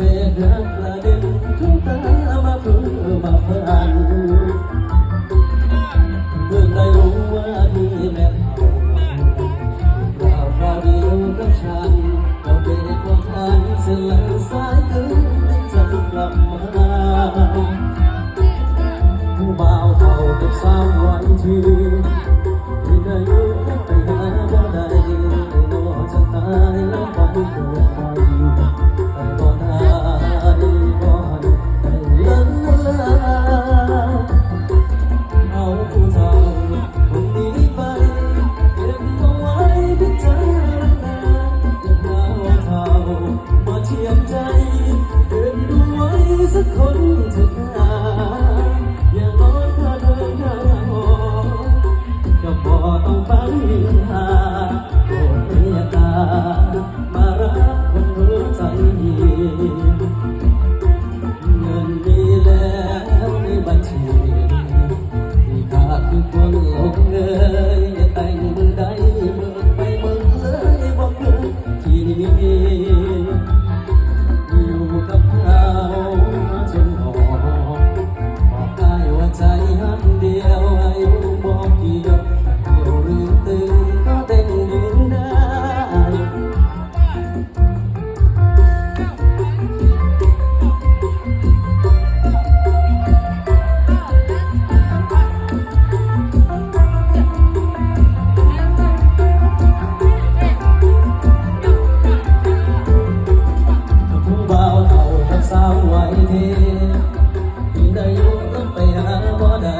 เศษรักกระเด็นทุกตามาเพื่อมาฟันเมื่อได้รู้ว่าที่แม่เผาเราคราวเดียวกับฉันก็เป็นความทันเส้นหลังสายเกินจะกลับมาผู้บ่าวเท่ากับสาววันทีที่ได้ สักคนเถิดนะอย่างน้อยเธอเดินทางออกก็พอต้องพังหา ได้ลุกลงไปหาบ่ได้